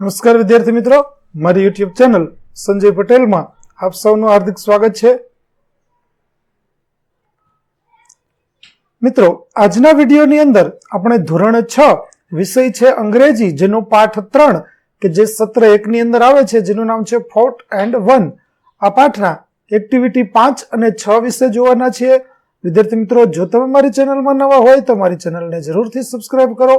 નમસ્કાર વિદ્યાર્થી મિત્રો, મારી યુટ્યુબ ચેનલ સંજય પટેલમાં આપ સૌનું હાર્દિક સ્વાગત છે. મિત્રો, આજના વિડીયોની અંદર આપણે ધોરણ છ વિષય છે અંગ્રેજી, જેનો પાઠ ત્રણ કે જે સત્ર એકની અંદર આવે છે, જેનું નામ છે ફોર્ટ એન્ડ વન આ પાઠના એક્ટિવિટી પાંચ અને છ વિશે જોવાના છીએ. વિદ્યાર્થી મિત્રો, જો તમે મારી ચેનલમાં નવા હોય તો મારી ચેનલને જરૂરથી સબસ્ક્રાઇબ કરો.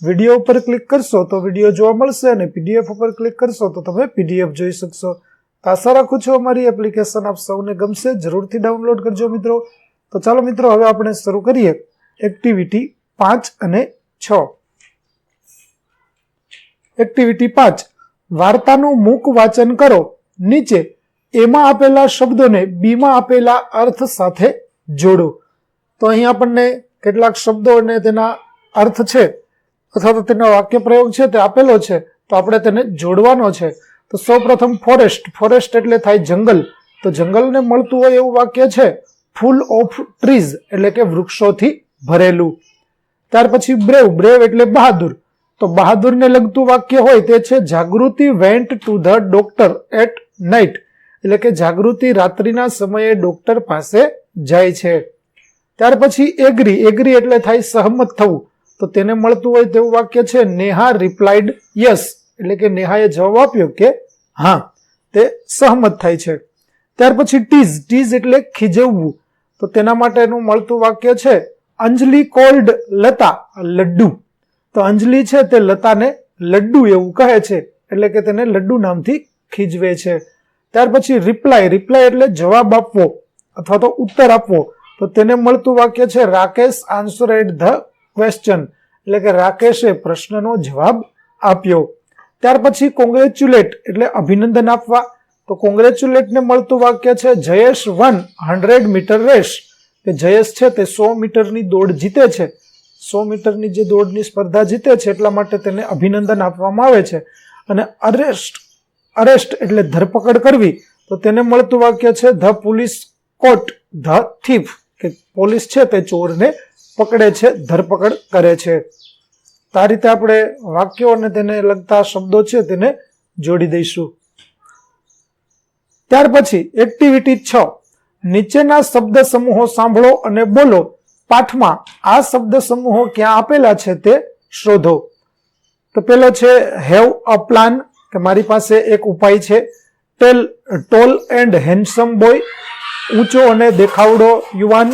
વીડિયો ઉપર ક્લિક કરશો તો વીડિયો જોવા મળશે અને પીડીએફ ઉપર ક્લિક કરશો તો તમે પીડીએફ જોઈ શકશો. તો આશા રાખું છું અમારી એપ્લિકેશન આપ સૌને ગમશે. જરૂરથી ડાઉનલોડ કરજો મિત્રો. તો ચાલો મિત્રો, હવે આપણે શરૂ કરીએ. એક્ટિવિટી પાંચ અને છ. એક્ટિવિટી પાંચ. વાર્તાનું મૂક વાચન કરો. નીચે, એમાં આપેલા શબ્દોને બીમાં આપેલા અર્થ સાથે જોડો. તો અહીં આપણને કેટલાક શબ્દો અને તેના અર્થ છે. અથવા તો તેનો વાક્ય પ્રયોગ છે તે આપેલો છે, તો આપણે તેને જોડવાનો છે. તો સૌપ્રથમ ફોરેસ્ટ ફોરેસ્ટ એટલે થાય જંગલ. તો જંગલને મળતું હોય એવું વાક્ય છે ફૂલ ઓફ ટ્રીઝ એટલે કે વૃક્ષોથી ભરેલું. ત્યાર પછી બ્રેવ બ્રેવ એટલે બહાદુર. તો બહાદુરને લગતું વાક્ય હોય તે છે Jagruti went to the doctor at night એટલે કે જાગૃતિ રાત્રિના સમયે ડોક્ટર પાસે જાય છે. ત્યાર પછી એગ્રી એગ્રી એટલે થાય સહમત થવું. તો તેને મળતું હોય તેવું વાક્ય છે. નેહા રિપ્લાઇડ યસ એટલે કે નેહાએ જવાબ આપ્યો કે હા, તે સહમત થાય છે. ત્યાર પછી ટીઝ ટીઝ એટલે ખીજવવું. તો તેના માટેનું મળતું વાક્ય છે, અંજલિ કોલ્ડ લતા, લડ્ડુ. તો અંજલિ છે તે લતાને લડ્ડુ એવું કહે છે, એટલે કે તેને લડ્ડુ નામથી ખીજવે છે. ત્યાર પછી રિપ્લાય રિપ્લાય એટલે જવાબ આપવો અથવા તો ઉત્તર આપવો. તો તેને મળતું વાક્ય છે, રાકેશ આન્સરેડ ધ ક્વેશ્ચન એટલે કે રાકેશે પ્રશ્નનો જવાબ આપ્યો. ત્યાર પછી કોંગ્રેચ્યુલેટ એટલે અભિનંદન આપવા. તો કોંગ્રેચ્યુલેટને મળતું વાક્ય છે, Jayesh one hundred metre race. કે જયેશ છે તે સો મીટરની દોડ જીતે છે. સો મીટરની જે દોડની સ્પર્ધા જીતે છે, એટલા માટે તેને અભિનંદન આપવામાં આવે છે. અને અરેસ્ટ અરેસ્ટ એટલે ધરપકડ કરવી. તો તેને મળતું વાક્ય છે, the police caught, the thief. કે પોલીસ છે તે ચોરને પકડે છે, ધરપકડ કરે છે. તો આ રીતે આપણે વાક્યો અને તેને લગતા શબ્દો છે તેને જોડી દઈશું. ત્યાર પછી એક્ટિવિટી છ. નીચેના શબ્દ સમૂહો સાંભળો અને બોલો. પાઠમાં આ શબ્દ સમૂહો ક્યાં આપેલા છે તે શોધો. તો પેલો છે હેવ અ પ્લાન કે મારી પાસે એક ઉપાય છે. Tell tall and handsome boy ઊંચો અને દેખાવડો યુવાન.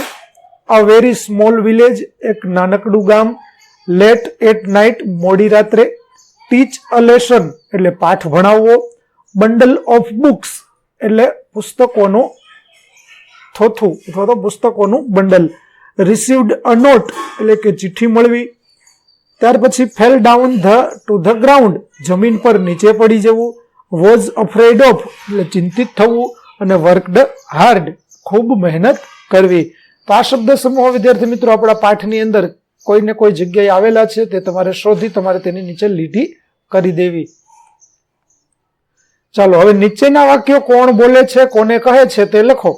અ વેરી સ્મોલ વિલેજ એક નાનકડું ગામ લેટ એટ નાઇટ મોડી રાત્રે ટીચ અ લેસન એટલે પાઠ ભણાવવો બંડલ ઓફ બુક્સ એટલે પુસ્તકોનું થોથું, અથવા તો પુસ્તકોનું બંડલ રિસીવડ અ નોટ એટલે કે ચિઠ્ઠી મળવી. ત્યાર પછી fell down the to the ground જમીન પર નીચે પડી જવું. વોઝ અફ્રેડ ઓફ એટલે ચિંતિત થવું અને વર્કડ હાર્ડ ખૂબ મહેનત કરવી. તો આ શબ્દ સમૂહ વિદ્યાર્થી મિત્રો, આપણા પાઠની અંદર કોઈને કોઈ જગ્યાએ આવેલા છે, તે તમારે શોધી, તમારે તેની નીચે લીટી કરી દેવી. ચાલો, હવે નીચેના વાક્યો કોણ બોલે છે, કોને કહે છે, તે લખો.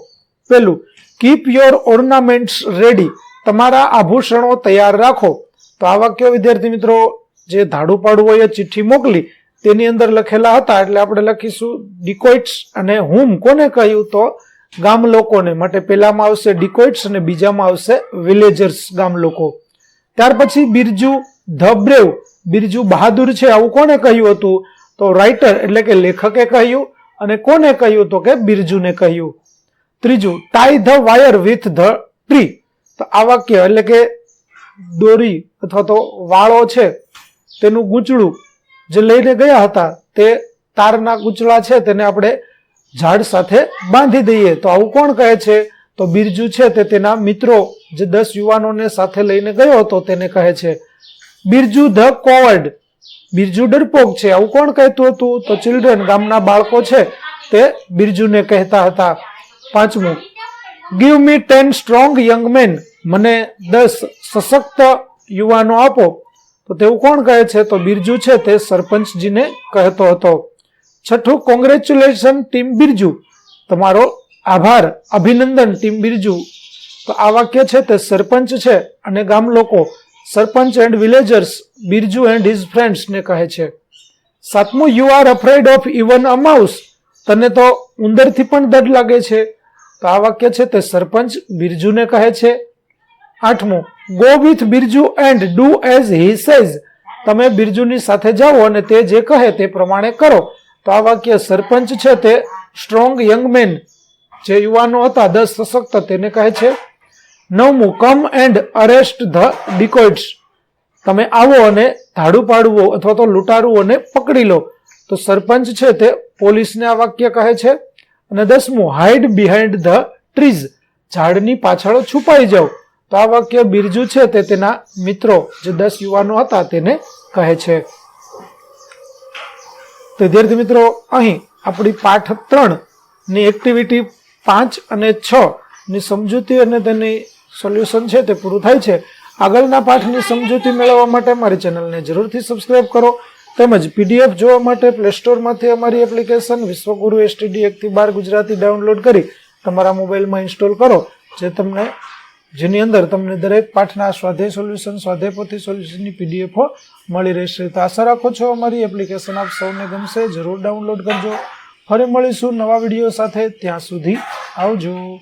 પેલું કીપ યોર ઓર્નામેન્ટ્સ રેડી તમારા આભૂષણો તૈયાર રાખો. તો આ વાક્યો વિદ્યાર્થી મિત્રો, જે ધાડુ હોય ચિઠ્ઠી મોકલી, તેની અંદર લખેલા હતા, એટલે આપણે લખીશું ડિકોઇટ્સ અને હુમ કોને કહ્યું તો ગામ લોકોને માટે પેલામાં આવશે ડિકોઇટ્સ અને બીજામાં આવશે વિલેજર્સ ગામ લોકો. ત્યાર પછી બિરજુ ધ બ્રેવ બિરજુ બહાદુર છે, આવું કોને કહ્યું હતું? તો રાઇટર એટલે કે લેખકે કહ્યું અને કોને કહ્યું? તો કે બિરજુને કહ્યું. ત્રીજું tie the wire with the tree તો આ વાક્ય એટલે કે દોરી અથવા તો વાળો છે, તેનું ગૂંચળું જે લઈને ગયા હતા, તે તારના ગૂંચળા છે, તેને આપણે ઝાડ સાથે બાંધી દઈએ. તો આવું કોણ કહે છે? તો બિરજુ છે તે તેના મિત્રો જે દસ યુવાનોને સાથે લઈને ગયો હતો તેને કહે છે, બિરજુ ધ કોવર્ડ. બિરજુ ડરપોક છે. આવું કોણ કહેતું હતું? તો ચિલ્ડ્રન ગામના બાળકો છે તે બિરજુને કહેતા હતા. પાંચમું give me ten strong young men મને દસ સશક્ત યુવાનો આપો. તો તેવું કોણ કહે છે? તો બિરજુ છે તે સરપંચજીને કહેતો હતો. છઠ્ઠું કોંગ્રેચ્યુલેશન ટીમ બિરજુ. તમારો આભાર, અભિનંદન ટીમ બિરજુ. તો આ વાક્ય છે તે સરપંચ છે અને ગામ લોકો, sarpanch and villagers Birju and his ફ્રેન્ડ્સને કહે છે. સાતમું you are afraid of even a mouse તને તો ઉંદરથી પણ ડર લાગે છે. તો આ વાક્ય છે તે સરપંચ બિરજુને કહે છે. આઠમું go with Birju and do as he says તમે બિરજુની સાથે જાઓ અને તે જે કહે તે પ્રમાણે કરો. તો આ વાક્ય સરપંચ છે તે સ્ટ્રોંગ યંગ મેન જે યુવાનો હતા, દસ સશક્ત, તેને કહે છે, નવમું come and arrest the dacoits તમે આવો અને ધાડુ પાડવો અથવા તો લૂંટારુઓને પકડી લો. તો સરપંચ છે તે પોલીસને આ વાક્ય કહે છે અને દસમું હાઈડ બિહાઇન્ડ ધ ટ્રીઝ ઝાડની પાછળ છુપાઈ જાઓ. તો આ વાક્ય બિરજુ છે તે તેના મિત્રો, જે દસ યુવાનો હતા, તેને કહે છે. તો વિદ્યાર્થી મિત્રો, અહીં આપણી પાઠ ત્રણની એક્ટિવિટી પાંચ અને છ ની સમજૂતી અને તેની સોલ્યુશન છે તે પૂરું થાય છે. આગળના પાઠની સમજૂતી મેળવવા માટે અમારી ચેનલને જરૂરથી સબસ્ક્રાઇબ કરો તેમજ પીડીએફ જોવા માટે પ્લે સ્ટોરમાંથી અમારી એપ્લિકેશન વિશ્વગુરુ એસટીડી એકથી બાર ગુજરાતી ડાઉનલોડ કરી તમારા મોબાઈલમાં ઇન્સ્ટોલ કરો, જે તમને જેની અંદર તમને દરેક પાઠના સ્વાધ્યાય સોલ્યુશન સ્વાધ્યાય સોલ્યુશનની પીડીએફો મળી રહેશે. તો આશા રાખો છો અમારી એપ્લિકેશન આપ સૌને ગમશે. જરૂર ડાઉનલોડ કરજો. ફરી મળીશું નવા વીડિયો સાથે. ત્યાં સુધી આવજો.